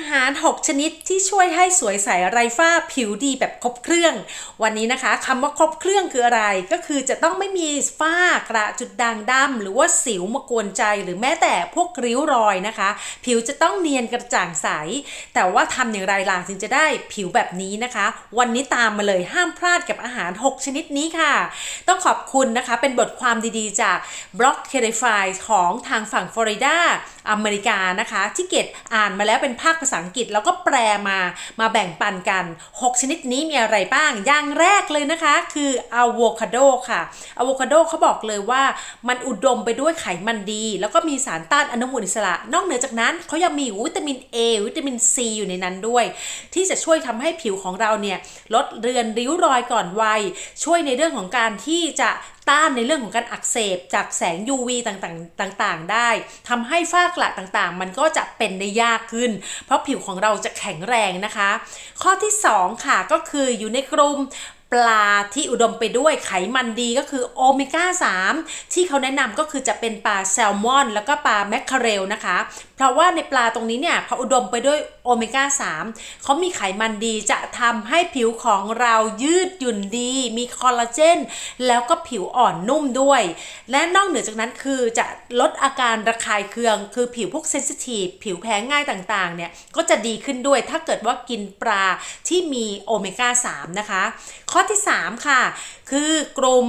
อาหาร 6 ชนิดที่ช่วยให้สวยใสไร้ฝ้าผิวดีแบบครบเครื่อง วันนี้นะคะคำว่าครบเครื่องคืออะไร ก็คือจะต้องไม่มีฝ้ากระจุดด่างดำหรือว่าสิวมากวนใจหรือแม้แต่พวกริ้วรอยนะคะ ผิวจะต้องเนียนกระจ่างใส แต่ว่าทำอย่างไรล่ะถึงจะได้ผิวแบบนี้นะคะ วันนี้ตามมาเลยห้ามพลาดกับอาหาร 6 ชนิดนี้ค่ะ ต้องขอบคุณนะคะเป็นบทความดีๆ จาก b l o g c a r i f y ของทางฝั่งฟลอริดาอเมริกานะคะ ที่เกดอ่านมาแล้วเป็นภาคภาษาอังกฤษ แล้วก็แปลมามาแบ่งปันกัน 6 ชนิดนี้มีอะไรบ้าง อย่างแรกเลยนะคะ คืออะโวคาโดค่ะอะโวคาโดเขาบอกเลยว่ามันอุดมไปด้วยไขมันดี แล้วก็มีสารต้านอนุมูลอิสระ นอกเหนือจากนั้นเขายังมีวิตามิน A วิตามิน C อยู่ในนั้นด้วย ที่จะช่วยทำให้ผิวของเราเนี่ยลดเรือนริ้วรอยก่อนวัย ช่วยในเรื่องของการที่จะต้านในเรื่องของการอักเสบจากแสง UV ต่างๆต่างๆ ได้ทำให้ฝ้ากระต่างๆ มันก็จะเป็นได้ยากขึ้น เพราะผิวของเราจะแข็งแรงนะคะ ข้อที่ 2 ค่ะก็คืออยู่ในกลุ่ม ปลาที่อุดมไปด้วยไขมันดีก็คือโอเมก้า 3 ที่เขาแนะนำก็คือจะเป็นปลาแซลมอน แล้วก็ปลาแมคคาเรลนะคะ เพราะว่าในปลาตรงนี้เนี่ยพออุดมไปด้วยโอเมก้า 3 เขามีไขมันดีจะทำให้ผิวของเรายืดหยุ่นดี มีคอลลาเจน แล้วก็ผิวอ่อนนุ่มด้วย และนอกเหนือจากนั้นคือจะลดอาการระคายเคือง คือผิวพวกเซนซิทีฟผิวแพ้ง่ายต่างๆเนี่ยก็จะดีขึ้นด้วยถ้าเกิดว่ากินปลาที่มีโอเมก้า 3 นะคะข้ออที่ 3 ค่ะ คือกลุ่ม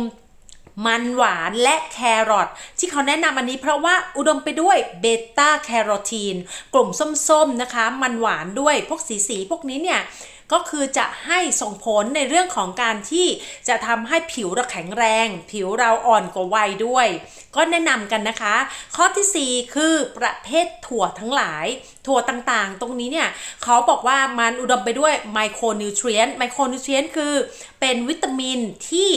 มันหวานและแครอทที่เขาแนะนำอันนี้เพราะว่าอุดมไปด้วยเบต้าแคโรทีน กลุ่มส้มๆนะคะ มันหวานด้วยพวกสีๆพวกนี้เนี่ย ก็คือจะให้ส่งผลในเรื่องของการที่จะทำให้ผิวเราแข็งแรง ผิวเราอ่อนกว่าวัยด้วย ก็แนะนำกันนะคะ ข้อทีสี่4 คือประเภทถั่วทั้งหลาย ถั่วต่างๆ ตรงนี้เนี่ยเขาบอกว่ามันอุดมไปด้วยไมโครนิวทรียนต์ไมโครนิวทรียนต์คือเป็นวิตามินที่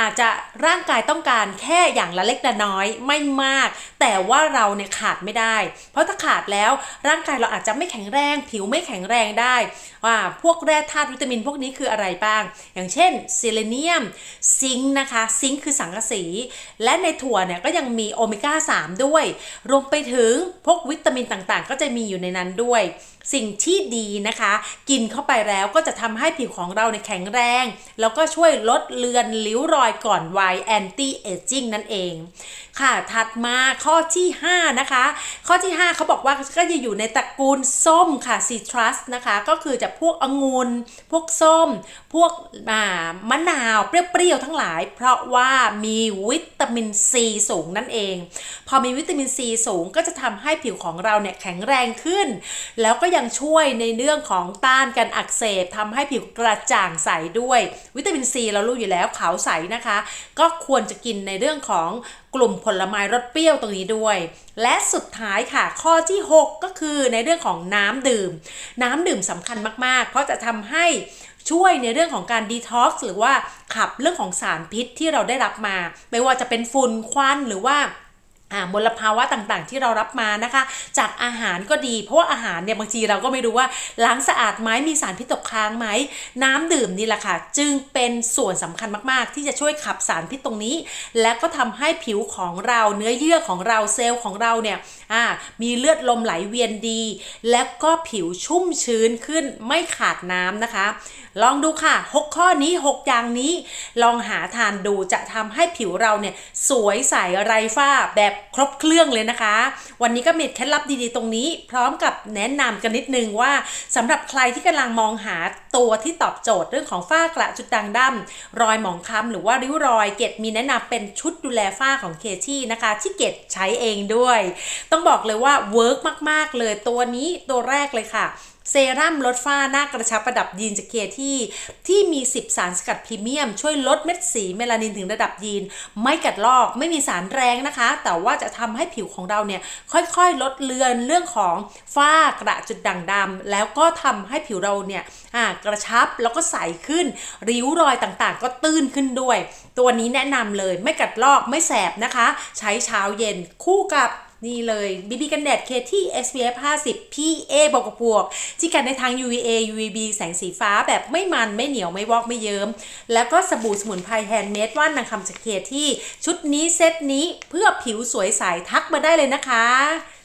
อาจจะร่างกายต้องการแค่อย่างละเล็กละน้อยไม่มาก แต่ว่าเราเนี่ยขาดไม่ได้ เพราะถ้าขาดแล้วร่างกายเราอาจจะไม่แข็งแรง ผิวไม่แข็งแรงได้ว่าพวกแร่ธาตุวิตามินพวกนี้คืออะไรบ้าง อย่างเช่นเซเลเนียม ซิงค์นะคะ ซิงค์คือสังกะสี และในถั่วเนี่ยก็ยังมีโอเมก้า 3 ด้วย รวมไปถึงพวกวิตามินต่างๆ ก็จะมีอยู่ในนั้นด้วย สิ่งที่ดีนะคะ กินเข้าไปแล้วก็จะทำให้ผิวของเราเนี่ยแข็งแรง แล้วก็ช่วยลดเลือนริ้วรอยก่อนวัยแอนตี้เอจจิ้งนั่นเองค่ะ ถัดมาข้อที่ 5 นะคะ ข้อที่ 5เขาบอกว่าก็จะอยู่ในตระกูลส้มค่ะซีทรัสนะคะ ก็คือจะพวกองุ่นพวกส้ม พวกมะนาวเปรี้ยวๆทั้งหลาย เพราะว่ามีวิตามินซีสูงนั่นเอง พอมีวิตามินซีสูงก็จะทำให้ผิวของเราเนี่ยแข็งแรงขึ้น แล้วก็ยังช่วยในเรื่องของต้านการอักเสบทำให้ผิวกระจ่างใสด้วย วิตามินซีเรารู้อยู่แล้วขาวใสนะคะ ก็ควรจะกินในเรื่องของกลุ่มผลไม้รสเปรี้ยวตรงนี้ด้วย และสุดท้ายค่ะ ข้อที่ 6 ก็คือในเรื่องของน้ำดื่ม น้ำดื่มสำคัญมาก ๆ เพราะจะทำให้ช่วยในเรื่องของการดีท็อกซ์หรือว่าขับเรื่องของสารพิษที่เราได้รับมา ไม่ว่าจะเป็นฝุ่นควันหรือว่า มลภาวะต่างๆ ที่เรารับมานะคะ จากอาหารก็ดี เพราะว่าอาหารเนี่ยบางทีเราก็ไม่รู้ว่าล้างสะอาดไหมมีสารพิษตกค้างไหมน้ำดื่มนี่แหละค่ะ จึงเป็นส่วนสำคัญมากๆ ที่จะช่วยขับสารพิษตรงนี้ และก็ทำให้ผิวของเราเนื้อเยื่อของเราเซลล์ของเราเนี่ยมีเลือดลมไหลเวียนดี และก็ผิวชุ่มชื้นขึ้นไม่ขาดน้ำนะคะ ลองดูค่ะ 6 ข้อนี้ 6 อย่างนี้ ลองหาทานดูจะทำให้ผิวเราเนี่ยสวยใสไร้ฝ้าแบบครบเครื่องเลยนะคะ วันนี้ก็มีเคล็ดลับดีๆตรงนี้ พร้อมกับแนะนำกันนิดนึงว่าสำหรับใครที่กำลังมองหาตัวที่ตอบโจทย์เรื่องของฝ้ากระจุดด่างดำรอยหมองคล้ำหรือว่าริ้วรอยเกตมีแนะนำเป็นชุดดูแลฝ้าของเคที่นะคะที่เกตใช้เองด้วย ต้องบอกเลยว่าเวิร์กมากๆเลยตัวนี้ตัวแรกเลยค่ะเซรั่มลดฝ้าหน้ากระชับประดับยีนจากเคที่ ที่มี 10 สารสกัดพรีเมียม ช่วยลดเม็ดสีเมลานินถึงระดับยีน ไม่กัดลอกไม่มีสารแรงนะคะ แต่ว่าจะทำให้ผิวของเราเนี่ย ค่อยๆ ลดเลือนเรื่องของฝ้ากระจุดด่างดำแล้วก็ทำให้ผิวเราเนี่ยกระชับแล้วก็ใสขึ้น ริ้วรอยต่างๆ ก็ตื้นขึ้นด้วย ตัวนี้แนะนำเลยไม่กัดลอกไม่แสบนะคะ ใช้เช้าเย็นคู่กับ นี่เลยบีบีกันแดดเคที่ SPF 50 PA บวกบวกที่กันในทาง UVA UVB แสงสีฟ้าแบบไม่มันไม่เหนียวไม่วอกไม่เยิ้ม แล้วก็สบู่สมุนไพรแฮนด์เมดว่านนางคำจากเคที่ ชุดนี้เซตนี้เพื่อผิวสวยใสทักมาได้เลยนะคะ